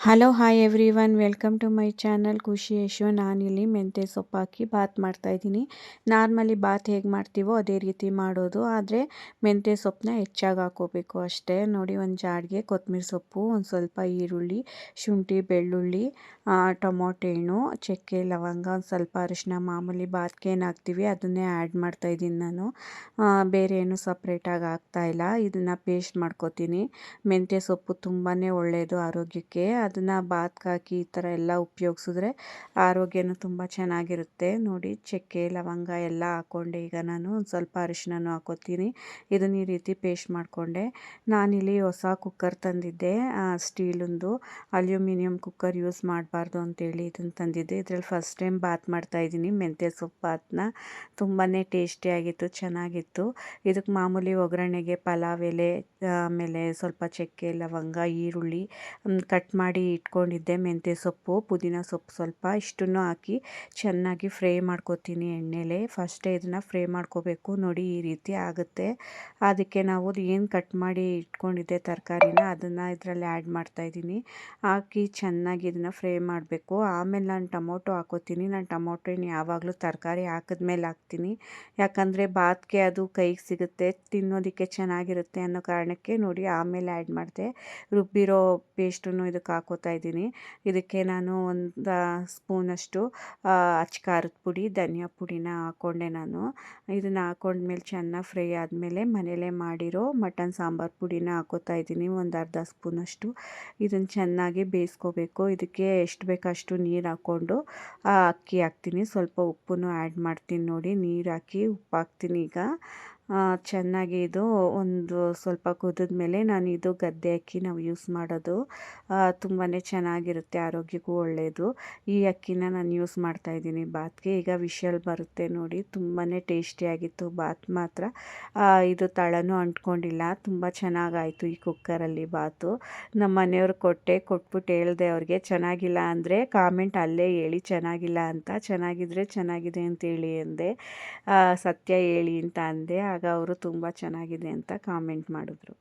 Hello hi everyone welcome to my channel Khushi Yashu. ನಾನಿಲ್ಲಿ ಮೆಂತ್ಯ ಸೊಪ್ಪು ಹಾಕಿ ಬಾತ್ ಮಾಡ್ತಾಯಿದ್ದೀನಿ ನಾರ್ಮಲಿ ಬಾತ್ ಹೇಗೆ ಮಾಡ್ತೀವೋ ಅದೇ ರೀತಿ ಮಾಡೋದು. ಆದರೆ ಮೆಂತ್ಯ ಸೊಪ್ಪನ್ನ ಹೆಚ್ಚಾಗಿ ಹಾಕೋಬೇಕು ಅಷ್ಟೇ. ನೋಡಿ, ಒಂದು ಜಾಡಿಗೆ ಕೊತ್ತಂಬರಿ ಸೊಪ್ಪು, ಒಂದು ಸ್ವಲ್ಪ ಈರುಳ್ಳಿ, ಶುಂಠಿ, ಬೆಳ್ಳುಳ್ಳಿ ಟೊಮೊಟೊ ಹಣ್ಣು ಚಕ್ಕೆ, ಲವಂಗ, ಒಂದು ಸ್ವಲ್ಪ ಅರಿಶಿನ ಮಾಮೂಲಿ ಬಾತ್ಗೆ ಏನು ಹಾಕ್ತೀವಿ ಅದನ್ನೇ ಆ್ಯಡ್ ಮಾಡ್ತಾಯಿದ್ದೀನಿ ನಾನು. ಬೇರೆ ಏನು ಸಪ್ರೇಟಾಗಿ ಹಾಕ್ತಾಯಿಲ್ಲ ಇದನ್ನು ಪೇಸ್ಟ್ ಮಾಡ್ಕೋತೀನಿ. ಮೆಂತ್ಯ ಸೊಪ್ಪು ತುಂಬಾ ಒಳ್ಳೆಯದು ಆರೋಗ್ಯಕ್ಕೆ. ಅದನ್ನು ಬಾತ್ಗೆ ಹಾಕಿ ಈ ಥರ ಎಲ್ಲ ಉಪಯೋಗಿಸಿದ್ರೆ ಆರೋಗ್ಯನೂ ತುಂಬ ಚೆನ್ನಾಗಿರುತ್ತೆ. ನೋಡಿ ಚಕ್ಕೆ, ಲವಂಗ ಎಲ್ಲ ಹಾಕ್ಕೊಂಡೆ ಈಗ ನಾನು ಒಂದು ಸ್ವಲ್ಪ ಅರಿಶಿನೂ ಹಾಕೋತೀನಿ. ಇದನ್ನ ಈ ರೀತಿ ಪೇಸ್ಟ್ ಮಾಡಿಕೊಂಡೆ. ನಾನಿಲ್ಲಿ ಹೊಸ ಕುಕ್ಕರ್ ತಂದಿದ್ದೆ. ಸ್ಟೀಲೊಂದು ಅಲ್ಯೂಮಿನಿಯಂ ಕುಕ್ಕರ್ ಯೂಸ್ ಮಾಡಬಾರ್ದು ಅಂತೇಳಿ ಇದನ್ನು ತಂದಿದ್ದೆ. ಇದರಲ್ಲಿ ಫಸ್ಟ್ ಟೈಮ್ ಬಾತ್ ಮಾಡ್ತಾಯಿದ್ದೀನಿ ಮೆಂತ್ಯ ಸೊಪ್ಪು ಬಾತನ್ನ ತುಂಬಾ ಟೇಸ್ಟಿಯಾಗಿತ್ತು ಚೆನ್ನಾಗಿತ್ತು. ಇದಕ್ಕೆ ಮಾಮೂಲಿ ಒಗ್ಗರಣೆಗೆ ಪಲಾವ್ ಎಲೆ, ಆಮೇಲೆ ಸ್ವಲ್ಪ ಚಕ್ಕೆ, ಲವಂಗ, ಈರುಳ್ಳಿ ಕಟ್ ಮಾಡಿ ಮಾಡಿ ಇಟ್ಕೊಂಡಿದ್ದೆ. ಮೆಂತ್ಯ ಸೊಪ್ಪು, ಪುದೀನ ಸೊಪ್ಪು ಸ್ವಲ್ಪ ಇಷ್ಟನ್ನು ಹಾಕಿ ಚೆನ್ನಾಗಿ ಫ್ರೈ ಮಾಡ್ಕೋತೀನಿ ಎಣ್ಣೆಲೆ. ಫಸ್ಟೇ ಇದನ್ನು ಫ್ರೈ ಮಾಡ್ಕೋಬೇಕು. ನೋಡಿ ಈ ರೀತಿ ಆಗುತ್ತೆ. ಅದಕ್ಕೆ ನಾವು ಏನು ಕಟ್ ಮಾಡಿ ಇಟ್ಕೊಂಡಿದ್ದೆ ತರಕಾರಿನ ಅದನ್ನು ಇದರಲ್ಲಿ ಆ್ಯಡ್ ಮಾಡ್ತಾಯಿದ್ದೀನಿ ಹಾಕಿ ಚೆನ್ನಾಗಿ ಇದನ್ನು ಫ್ರೈ ಮಾಡಬೇಕು. ಆಮೇಲೆ ನಾನು ಟೊಮೊಟೊ ಹಾಕೋತೀನಿ. ನಾನು ಟೊಮೊಟೊ ಯಾವಾಗಲೂ ತರಕಾರಿ ಹಾಕಿದ್ಮೇಲೆ ಹಾಕ್ತೀನಿ. ಯಾಕಂದರೆ ಬಾತ್ಗೆ ಅದು ಕೈಗೆ ಸಿಗುತ್ತೆ, ತಿನ್ನೋದಕ್ಕೆ ಚೆನ್ನಾಗಿರುತ್ತೆ ಅನ್ನೋ ಕಾರಣಕ್ಕೆ ನೋಡಿ ಆಮೇಲೆ ಆ್ಯಡ್ ಮಾಡಿದೆ. ರುಬ್ಬಿರೋ ಪೇಸ್ಟನ್ನು ಇದಕ್ಕೆ ಹಾಕಿ ಹಾಕೋತಾ ಇದ್ದೀನಿ. ಇದಕ್ಕೆ ನಾನು ಒಂದು ಸ್ಪೂನಷ್ಟು ಅಚ್ಚ ಖಾರದ ಪುಡಿ, ಧನಿಯಾ ಪುಡಿನ ಹಾಕ್ಕೊಂಡೆ ನಾನು. ಇದನ್ನು ಹಾಕ್ಕೊಂಡ್ಮೇಲೆ ಚೆನ್ನಾಗಿ ಫ್ರೈ ಆದಮೇಲೆ ಮನೇಲೇ ಮಾಡಿರೋ ಮಟನ್ ಸಾಂಬಾರು ಪುಡಿನ ಹಾಕೋತಾ ಇದ್ದೀನಿ, ಒಂದು ಅರ್ಧ ಸ್ಪೂನಷ್ಟು. ಇದನ್ನು ಚೆನ್ನಾಗಿ ಬೇಯಿಸ್ಕೋಬೇಕು. ಇದಕ್ಕೆ ಎಷ್ಟು ಬೇಕಷ್ಟು ನೀರು ಹಾಕ್ಕೊಂಡು ಅಕ್ಕಿ ಹಾಕ್ತೀನಿ. ಸ್ವಲ್ಪ ಉಪ್ಪನ್ನು ಆ್ಯಡ್ ಮಾಡ್ತೀನಿ ನೋಡಿ. ನೀರು ಹಾಕಿ ಉಪ್ಪು ಹಾಕ್ತೀನಿ ಈಗ. ಚೆನ್ನಾಗಿ ಇದು ಒಂದು ಸ್ವಲ್ಪ ಕುದಿದ ಮೇಲೆ ನಾನು ಇದು ಗದ್ದೆ ಅಕ್ಕಿ ನಾವು ಯೂಸ್ ಮಾಡೋದು. ತುಂಬಾ ಚೆನ್ನಾಗಿರುತ್ತೆ, ಆರೋಗ್ಯಕ್ಕೂ ಒಳ್ಳೆಯದು ಈ ಅಕ್ಕಿನ ನಾನು ಯೂಸ್ ಮಾಡ್ತಾ ಇದ್ದೀನಿ ಬಾತ್ಗೆ. ಈಗ ವಿಷಲ್ ಬರುತ್ತೆ ನೋಡಿ ತುಂಬಾ ಟೇಸ್ಟಿಯಾಗಿತ್ತು ಬಾತ್ ಮಾತ್ರ. ಇದು ತಳನೂ ಅಂಟ್ಕೊಂಡಿಲ್ಲ, ತುಂಬ ಚೆನ್ನಾಗಾಯಿತು ಈ ಕುಕ್ಕರಲ್ಲಿ ಬಾತು. ನಮ್ಮ ಮನೆಯವ್ರು ಕೊಟ್ಟೆ, ಕೊಟ್ಬಿಟ್ಟು ಹೇಳ್ದೆ ಅವ್ರಿಗೆ, ಚೆನ್ನಾಗಿಲ್ಲ ಅಂದರೆ ಕಾಮೆಂಟ್ ಅಲ್ಲೇ ಹೇಳಿ, ಚೆನ್ನಾಗಿಲ್ಲ ಅಂತ, ಚೆನ್ನಾಗಿದ್ರೆ ಚೆನ್ನಾಗಿದೆ ಅಂತೇಳಿ ಅಂದೆ. ಸತ್ಯ ಹೇಳಿ ಅಂತ ಅಂದೆ. ಆಗ ಅವರು ತುಂಬ ಚೆನ್ನಾಗಿದೆ ಅಂತ ಕಾಮೆಂಟ್ ಮಾಡಿದ್ರು.